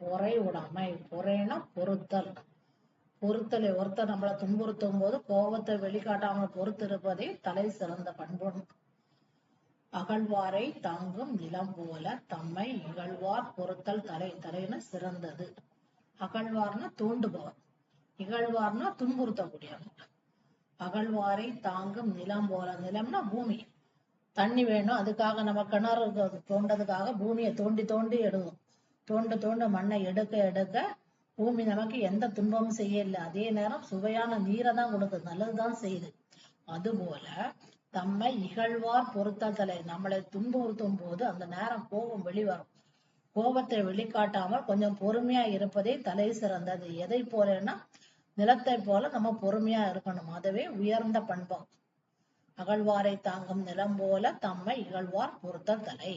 பொறை உடைமை பொறைனா பொறுத்தல். பொறுத்தலை ஒருத்தர் நம்மளை துன்புறுத்தும் போது கோபத்தை வெளிக்காட்டாமல் பொறுத்திருப்பதே தலை சிறந்த பண்பு அகழ்வாரை தாங்கும் நிலம் போல தம்மை இகழ்வார் பொறுத்தல் தலை. தலைன்னு சிறந்தது. அகழ்வார்னா தூண்டுபவர். இகழ்வார்னா துன்புறுத்தக்கூடியவங்க அகழ்வாரை தாங்கும் நிலம் போல. நிலம்னா பூமி. தண்ணி வேணும் அதுக்காக நம்ம கிணறு தோண்டதுக்காக பூமியை தோண்டி தோண்டி எடுக்கும். தோண்ட தோண்ட மண்ணை எடுக்க எடுக்க பூமி நமக்கு எந்த துன்பமும் செய்யல அதே நேரம் சுவையான நீரை தான் கொடுக்குது நல்லதுதான் செய்யுது. அதுபோல தம்மை இகழ்வார் பொறுத்தலை நம்மளை துன்புறுத்தும் போது அந்த நேரம் கோபம் வெளிவரும். கோபத்தை வெளிக்காட்டாமல் கொஞ்சம் பொறுமையா இருப்பதே தலை சிறந்தது. எதை போலன்னா நிலத்தை போல நம்ம பொறுமையா இருக்கணும். அதுவே உயர்ந்த பண்பம் அகழ்வாரை தாங்கும் நிலம் போல தம்மை இகழ்வார் பொருத்தல் தலை